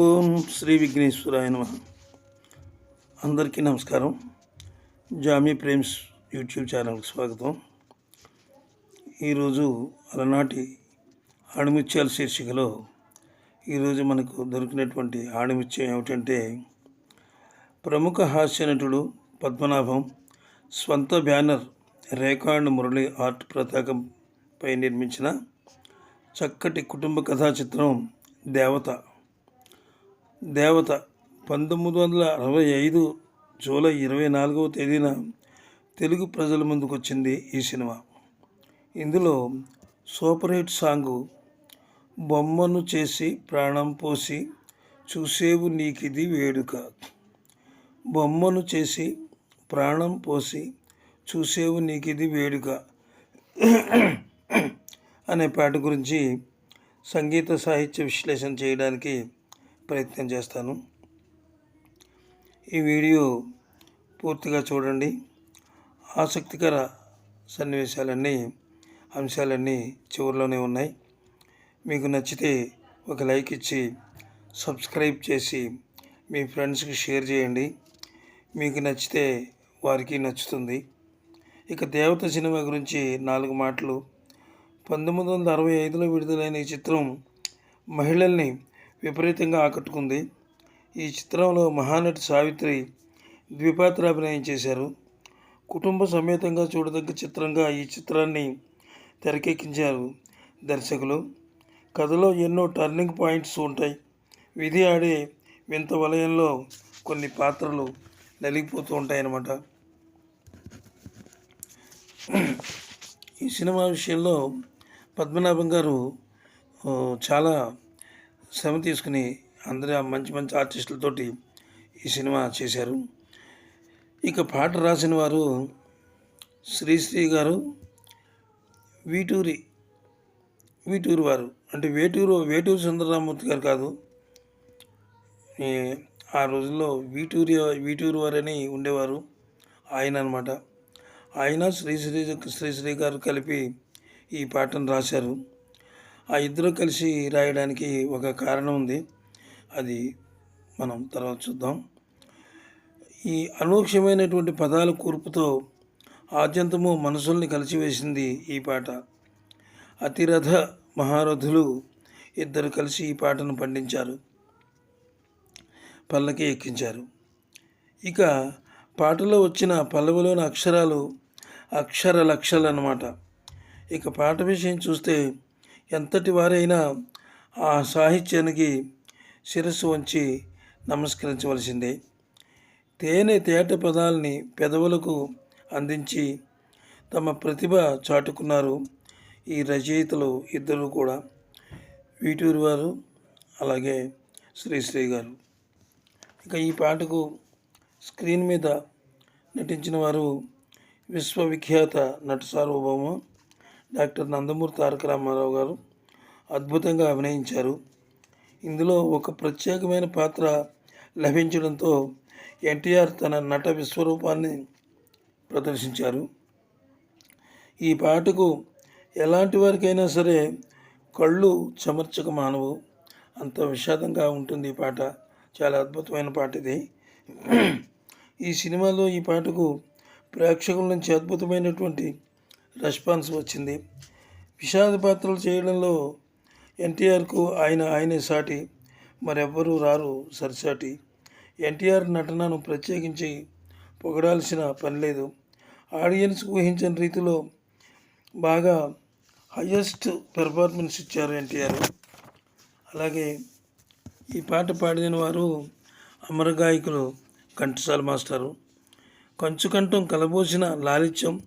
ఓం శ్రీ విఘ్నేశ్వరాయ నమ. అందరికీ నమస్కారం. జామీ ప్రేమ్స్ యూట్యూబ్ ఛానల్కి స్వాగతం. ఈరోజు అలనాటి ఆణిముత్యాల శీర్షికలో ఈరోజు మనకు దొరికినటువంటి ఆణిముత్యం ఏమిటంటే ప్రముఖ హాస్య నటుడు పద్మనాభం స్వంత బ్యానర్ రేఖాండ్ మురళి ఆర్ట్ ప్రతాకంపై నిర్మించిన చక్కటి కుటుంబ కథా చిత్రం దేవత దేవత. పంతొమ్మిది వందల అరవై ఐదు జూలై ఇరవై నాలుగవ తేదీన తెలుగు ప్రజల ముందుకు వచ్చింది ఈ సినిమా. ఇందులో సూపర్ హిట్ సాంగు బొమ్మను చేసి ప్రాణం పోసి చూసేవు నీకిది వేడుక. బొమ్మను చేసి ప్రాణం పోసి చూసేవు నీకిది వేడుక అనే పాట గురించి సంగీత సాహిత్య విశ్లేషణ చేయడానికి ప్రయత్నం చేస్తాను. ఈ వీడియో పూర్తిగా చూడండి. ఆసక్తికర సన్నివేశాలన్నీ అంశాలన్నీ చివరిలోనే ఉన్నాయి. మీకు నచ్చితే ఒక లైక్ ఇచ్చి సబ్స్క్రైబ్ చేసి మీ ఫ్రెండ్స్కి షేర్ చేయండి. మీకు నచ్చితే వారికి నచ్చుతుంది. ఇక దేవత సినిమా గురించి నాలుగు మాటలు. పంతొమ్మిది వందల అరవై ఐదులో విడుదలైన ఈ చిత్రం మహిళల్ని విపరీతంగా ఆకట్టుకుంది. ఈ చిత్రంలో మహానటి సావిత్రి ద్విపాత్రాభినయం చేశారు. కుటుంబ సమేతంగా చూడదగ్గ చిత్రంగా ఈ చిత్రాన్ని తెరకెక్కించారు దర్శకులు. కథలో ఎన్నో టర్నింగ్ పాయింట్స్ ఉంటాయి. విధి ఆడే వింత వలయంలో కొన్ని పాత్రలు నలిగిపోతూ ఉంటాయన్నమాట. ఈ సినిమా విషయంలో పద్మనాభం గారు చాలా శ్రమ తీసుకుని అందరూ మంచి మంచి ఆర్టిస్టులతోటి ఈ సినిమా చేశారు. ఇక పాట రాసిన వారు శ్రీశ్రీ గారు వీటూరి వీటూరు వారు. అంటే వేటూరు వేటూరు సుందరరామూర్తి గారు కాదు. ఆ రోజుల్లో వీటూరి వీటూరు వారని ఉండేవారు. ఆయన అనమాట ఆయన శ్రీశ్రీ శ్రీశ్రీ గారు కలిపి ఈ పాటను రాశారు. ఆ ఇద్దరు కలిసి రాయడానికి ఒక కారణం ఉంది. అది మనం తర్వాత చూద్దాం. ఈ అనూక్షమైనటువంటి పదాల కూర్పుతో ఆద్యంతము మనసుల్ని కలిసివేసింది ఈ పాట. అతిరథ మహారథులు ఇద్దరు కలిసి ఈ పాటను పండించారు. పల్లకి ఎక్కించారు. ఇక పాటలో వచ్చిన పల్లవిలోని అక్షరాలు అక్షర లక్షలు అన్నమాట ఇక పాట విషయం చూస్తే ఎంతటి వారైనా ఆ సాహిత్యానికి శిరస్సు వంచి నమస్కరించవలసిందే. తేనె తేట పదాలని పెదవులకు అందించి తమ ప్రతిభ చాటుకున్నారు ఈ రచయితలు ఇద్దరు కూడా. వీటూరి వారు అలాగే శ్రీశ్రీ గారు. ఇక ఈ పాటకు స్క్రీన్ మీద నటించిన వారు విశ్వవిఖ్యాత నట సార్వభౌమ డాక్టర్ నందమూరి తారక రామారావు గారు అద్భుతంగా అభినయించారు. ఇందులో ఒక ప్రత్యేకమైన పాత్ర లభించడంతో ఎన్టీఆర్ తన నట విశ్వరూపాన్ని ప్రదర్శించారు. ఈ పాటకు ఎలాంటి వారికైనా సరే కళ్ళు చమర్చక మానవు. అంత విషాదంగా ఉంటుంది ఈ పాట. చాలా అద్భుతమైన పాట ఇది. ఈ సినిమాలో ఈ పాటకు ప్రేక్షకుల నుంచి అద్భుతమైనటువంటి రెస్పాన్స్ వచ్చింది. విషాద పాత్రలు చేయడంలో ఎన్టీఆర్కు ఆయన ఆయనే సాటి మరెవ్వరూ రారు సరిసాటి. ఎన్టీఆర్ నటనను ప్రత్యేకించి పొగడాల్సిన పని లేదు ఆడియన్స్ ఊహించిన రీతిలో బాగా హయ్యెస్ట్ పెర్ఫార్మెన్స్ ఇచ్చారు ఎన్టీఆర్. అలాగే ఈ పాట పాడిన వారు అమర గాయకులు ఘంటసాల మాస్టారు. కంచుకంఠం కలబోసిన లాలిత్యం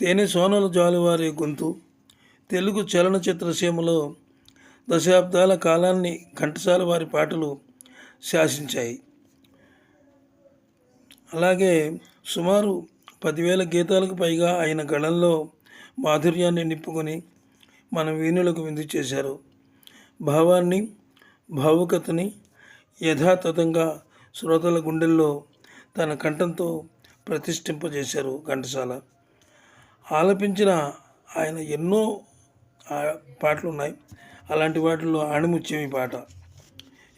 తేనె సోనలు జాలివారి గొంతు. తెలుగు చలనచిత్ర సీమలో దశాబ్దాల కాలాన్ని ఘంటసాల వారి పాటలు శాసించాయి. అలాగే సుమారు పదివేల గీతాలకు పైగా ఆయన గళంలో మాధుర్యాన్ని నింపుకొని మన వీణులకు విందు చేశారు. భావాన్ని భావుకతని యథాతథంగా శ్రోతల గుండెల్లో తన కంఠంతో ప్రతిష్ఠింపజేశారు ఘంటసాల. ఆలపించిన ఆయన ఎన్నో పాటలు ఉన్నాయి అలాంటి వాటిల్లో ఆణిముత్యం ఈ పాట.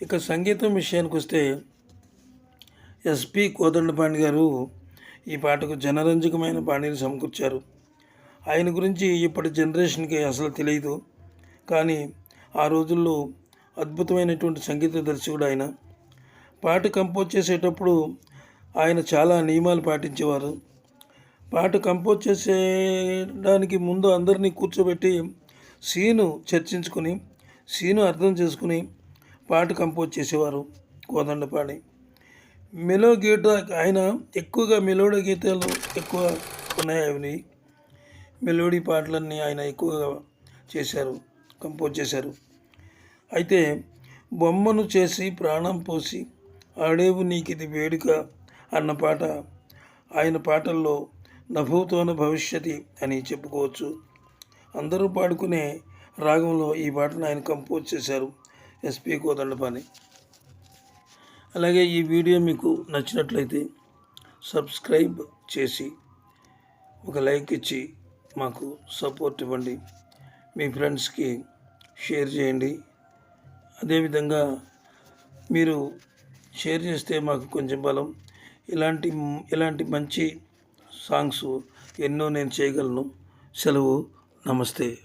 ఇక సంగీతం విషయానికి వస్తే ఎస్పి కోదండపాణి గారు ఈ పాటకు జనరంజకమైన పాణిని సమకూర్చారు. ఆయన గురించి ఇప్పటి జనరేషన్కి అసలు తెలియదు. కానీ ఆ రోజుల్లో అద్భుతమైనటువంటి సంగీత దర్శకుడు ఆయన. పాట కంపోజ్ చేసేటప్పుడు ఆయన చాలా నియమాలు పాటించేవారు. పాట కంపోజ్ చేసేయడానికి ముందు అందరినీ కూర్చోబెట్టి సీను చర్చించుకుని సీను అర్థం చేసుకుని పాట కంపోజ్ చేసేవారు కోదండపాణి. మెలో గీత ఆయన ఎక్కువగా మెలోడీ గీతాలు ఎక్కువ ఉన్నాయి అవి. మెలోడీ పాటలన్నీ ఆయన ఎక్కువగా చేశారు కంపోజ్ చేశారు. అయితే బొమ్మను చేసి ప్రాణం పోసి ఆడేవు నీకిది వేడుక అన్న పాట ఆయన పాటల్లో నభూతోన భవిష్యతి అని చెప్పుకోవచ్చు. అందరూ పాడుకునే రాగంలో ఈ పాటను ఆయన కంపోజ్ చేశారు. ఎస్పి కోదండపాని అలాగే ఈ వీడియో మీకు నచ్చినట్లయితే సబ్స్క్రైబ్ చేసి ఒక లైక్ ఇచ్చి మాకు సపోర్ట్ ఇవ్వండి. మీ ఫ్రెండ్స్కి షేర్ చేయండి. అదేవిధంగా మీరు షేర్ చేస్తే మాకు కొంచెం బలం. ఇలాంటి ఇలాంటి మంచి సాంగ్స్ ఎన్నో నేను చేయగలను. సెలవు. నమస్తే.